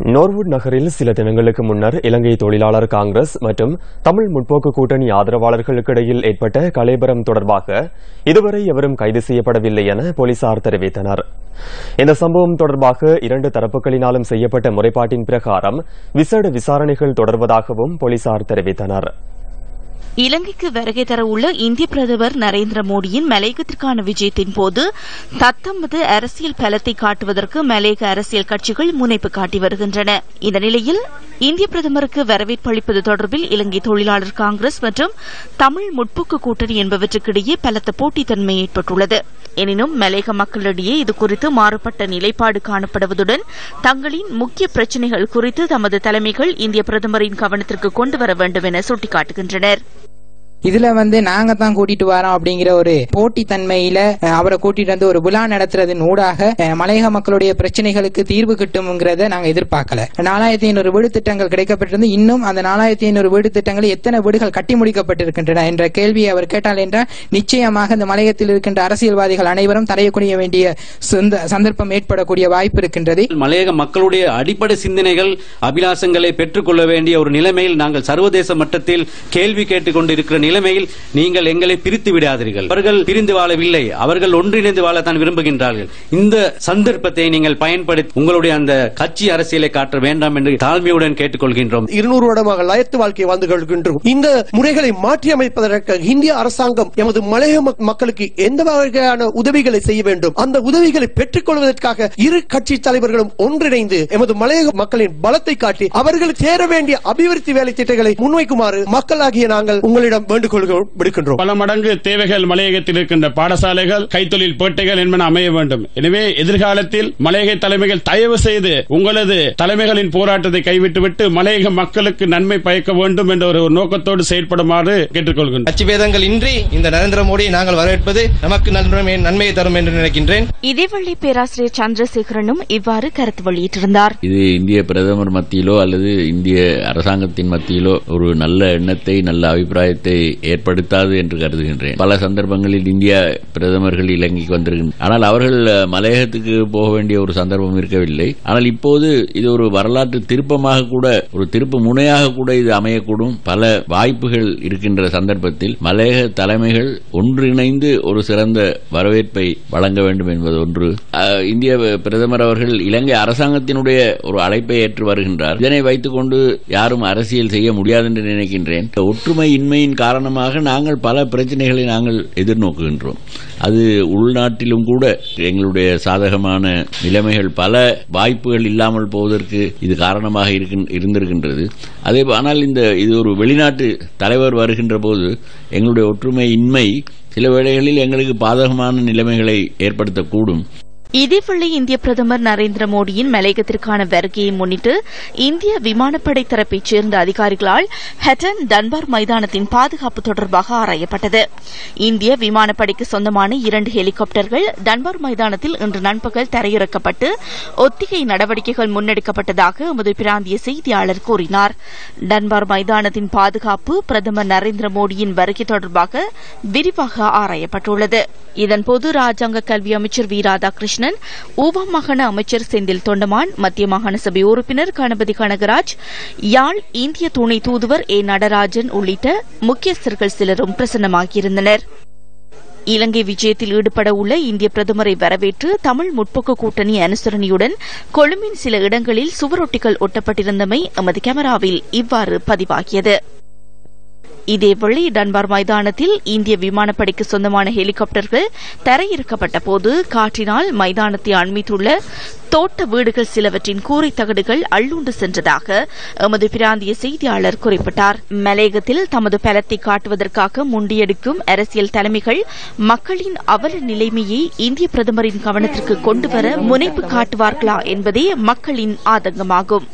நோர்வுட் நகரில் சில தினங்களுக்கு முன்னர் இலங்கை தொழிலாளர் காங்கிரஸ் மற்றும் தமிழ் முற்போக்கு கூட்டணி ஆதரவாளர்களுக்கிடையில் ஏற்பட்ட கலைபரம் தொடர்பாக இதுவரை எவரும் கைது செய்யப்படவில்லை என போலீசார் தெரிவித்தனர். இந்த சம்பவம் தொடர்பாக இரண்டு தரப்புகளினாலும் செய்யப்பட்ட முறைப்பாட்டின் பிரகாரம் விசேட விசாரணைகள் தொடர்வதாகவும் போலீசார் தெரிவித்தனர். இலங்கைக்கு வருகை தரவுள்ள இந்திய பிரதமர் நரேந்திர மோடியின் மலையகத்திற்கான விஜயத்தின் போது தத்தமது அரசியல் பலத்தை காட்டுவதற்கு மலையக அரசியல் கட்சிகள் முனைப்பு காட்டி வருகின்றன. இந்த நிலையில் இந்திய பிரதமருக்கு வரவேற்பு அளிப்பது தொடர்பில் இலங்கை தொழிலாளர் காங்கிரஸ் மற்றும் தமிழ் முற்போக்கு கூட்டணி என்பவற்றுக்கிடையே பலத்த போட்டித்தன்மை ஏற்பட்டுள்ளது. எனினும் மலையக மக்களிடையே இதுகுறித்து மாறுபட்ட நிலைப்பாடு காணப்படுவதுடன் தங்களின் முக்கிய பிரச்சினைகள் குறித்து தமது தலைமைகள் இந்திய பிரதமரின் கவனத்திற்கு கொண்டு வர வேண்டும் என சுட்டிக்காட்டுகின்றனர். இதுல வந்து நாங்க தான் கூட்டிட்டு வரோம் அப்படிங்கிற ஒரு போட்டி தன்மையில அவரை கூட்டிட்டு வந்து ஒரு விழா நடத்துறதன் ஊடாக மலையக மக்களுடைய பிரச்சனைகளுக்கு தீர்வு கிட்டும்ங்கிறத நாங்க எதிர்பார்க்கல. நாலாயிரத்தி ஐநூறு வீடு திட்டங்கள் கிடைக்கப்பட்டிருந்து இன்னும் அந்த நாலாயிரத்தி ஐநூறு வீடு திட்டங்களில் எத்தனை வீடுகள் கட்டி முடிக்கப்பட்டிருக்கின்றன என்ற கேள்வியை அவர் கேட்டால் என்றால் நிச்சயமாக இந்த மலையத்தில் இருக்கின்ற அரசியல்வாதிகள் அனைவரும் தரையக்கூடிய வேண்டிய சந்தர்ப்பம் ஏற்படக்கூடிய வாய்ப்பு இருக்கின்றது. மலையக மக்களுடைய அடிப்படை சிந்தனைகள் அபிலாஷங்களை பெற்றுக்கொள்ள வேண்டிய ஒரு நிலைமையில் நாங்கள் சர்வதேச மட்டத்தில் கேள்வி கேட்டுக் கொண்டிருக்கிற நிலைமையில் நீங்கள் எங்களை பிரித்து விடாதீர்கள். அவர்கள் பிரிந்து வாழவில்லை. அவர்கள் ஒன்றிணைந்து வாழத்தான் விரும்புகின்றார்கள். இந்த சந்தர்ப்பத்தை நீங்கள் பயன்படுத்தி உங்களுடைய அந்த கட்சி அரசியலை காட்ட வேண்டாம் என்று தாழ்மையுடன் கேட்டுக்கொள்கின்றோம். இருநூறு வருடமாக லயத்து வாழ்க்கை வாழ்ந்து கொள்கின்றோம். இந்த முறைகளை மாற்றி அமைப்பதற்கு இந்திய அரசாங்கம் எமது மலைய மக்களுக்கு எந்த வகையான உதவிகளை செய்ய வேண்டும்? அந்த உதவிகளை பெற்றுக் கொள்வதற்காக இரு கட்சி தலைவர்களும் ஒன்றிணைந்து எமது மலையக மக்களின் பலத்தை காட்டி அவர்கள் சேர வேண்டிய அபிவிருத்தி வேலை திட்டங்களை முன்வைக்குமாறு மக்களாகிய நாங்கள் உங்களிடம் வேண்டுகோள் விடுக்கின்றோம். பல மடங்கு தேவைகள் மலையகத்தில் இருக்கின்ற பாடசாலைகள் கைத்தொழில் பேட்டைகள் என்பன அமைய வேண்டும். எனவே எதிர்காலத்தில் மலையக தலைமைகள் தயவு செய்து உங்களது தலைமைகளின் போராட்டத்தை கைவிட்டுவிட்டு மலையக மக்களுக்கு நன்மை பயக்க வேண்டும் என்ற ஒரு நோக்கத்தோடு செயற்படுமாறு கேட்டுக்கொள்கின்றோம். கட்சி பேதங்கள் இன்றி இந்த நரேந்திர மோடியை நாங்கள் வரவேற்பது நமக்கு நன்மை நன்மையை தரும் என்று நினைக்கின்றேன். இதேவேளை பேராசிரியர் சந்திரசேகரனும் இவ்வாறு கருத்து வெளியிட்டிருந்தார். இது இந்திய பிரதமர் மத்தியிலோ அல்லது இந்திய அரசாங்கத்தின் மத்தியிலோ ஒரு நல்ல எண்ணத்தை நல்ல அபிப்பிராயத்தை ஏற்படுத்தாது என்று கருதுகின்றேன். பல சந்தர்ப்பங்களில் இந்திய பிரதமர்கள் இலங்கைக்கு வந்திருக்கின்றனர் ஆனால் அவர்கள் மலையகத்துக்கு போக வேண்டிய ஒரு சந்தர்ப்பம் இருக்கவில்லை. ஆனால் இப்போது இது ஒரு வரலாற்று திருப்பமாக கூட ஒரு திருப்பு முனையாக கூட இது அமையக்கூடும். பல வாய்ப்புகள் இருக்கின்ற சந்தர்ப்பத்தில் மலையக தலைமைகள் ஒன்றிணைந்து ஒரு சிறந்த வரவேற்பை வழங்க வேண்டும் என்பது ஒன்று. இந்திய பிரதமர் அவர்கள் இலங்கை அரசாங்கத்தினுடைய ஒரு அழைப்பை ஏற்று வருகின்றார். இதனை வைத்துக்கொண்டு யாரும் அரசியல் செய்ய முடியாது என்று நினைக்கின்றேன். ஒற்றுமை இன்மையின் காரணம் காரணமாக நாங்கள் பல பிரச்சனைகளை நாங்கள் எதிர்நோக்குகின்றோம். அது உள்நாட்டிலும் கூட எங்களுடைய சாதகமான நிலைமைகள் பல வாய்ப்புகள் இல்லாமல் போவதற்கு இது காரணமாக இருந்திருக்கின்றது. அதே ஆனால் இந்த இது ஒரு வெளிநாட்டு தலைவர் வருகின்ற போது எங்களுடைய ஒற்றுமை இன்மை சில வேளைகளில் எங்களுக்கு பாதகமான நிலைமைகளை ஏற்படுத்தக்கூடும். இதேவேளை இந்திய பிரதமர் நரேந்திர மோடியின் மலையகத்திற்கான வருகையை முன்னிட்டு இந்திய விமானப்படை தரப்பைச் சேர்ந்த அதிகாரிகளால் ஹெட்டன் டன்பார் மைதானத்தின் பாதுகாப்பு தொடர்பாக ஆராயப்பட்டது. இந்திய விமானப்படைக்கு சொந்தமான இரண்டு ஹெலிகாப்டர்கள் டன்பார் மைதானத்தில் இன்று நண்பகல் தரையிறக்கப்பட்டு ஒத்திகை நடவடிக்கைகள் முன்னெடுக்கப்பட்டதாக எமது பிராந்திய செய்தியாளர் கூறினார். டன்பார் மைதானத்தின் பாதுகாப்பு பிரதமர் நரேந்திர மோடியின் வருகை தொடர்பாக விரிவாக ஆராயப்பட்டுள்ளது. இதன்போது ராஜாங்க கல்வி அமைச்சர் வி. ராதாகிருஷ்ணன் ஊவா மாகாண அமைச்சர் செந்தில் தொண்டமான் மத்திய மாகாண சபை உறுப்பினர் கணபதி கனகராஜ் யாழ் இந்திய துணை தூதுவர் ஏ நடராஜன் உள்ளிட்ட முக்கியஸ்தர்கள் சிலரும் பிரசன்னமாகியிருந்தனர். இலங்கை விஜயத்தில் ஈடுபட உள்ள இந்திய பிரதமரை வரவேற்று தமிழ் முற்போக்கு கூட்டணி அனுசரணையுடன் கொழும்பின் சில இடங்களில் சுவரொட்டிகள் ஒட்டப்பட்டிருந்தமை எமது கேமராவில் இவ்வாறு பதிவாகியது. இதேவேளை டன்பார் மைதானத்தில் இந்திய விமானப்படைக்கு சொந்தமான ஹெலிகாப்டர்கள் தரையிறக்கப்பட்ட போது காற்றினால் மைதானத்தை அண்மித்துள்ள தோட்ட வீடுகள் சிலவற்றின் கூரை தகடுகள் அள்ளுண்டு சென்றதாக எமது பிராந்திய செய்தியாளர் குறிப்பிட்டார். மலையகத்தில் தமது பலத்தை காட்டுவதற்காக முண்டியெடுக்கும் அரசியல் தலைமைகள் மக்களின் அவல நிலைமையை இந்திய பிரதமரின் கவனத்திற்கு கொண்டுவர முனைப்பு காட்டுவார்களா என்பதே மக்களின் ஆதங்கமாகும்.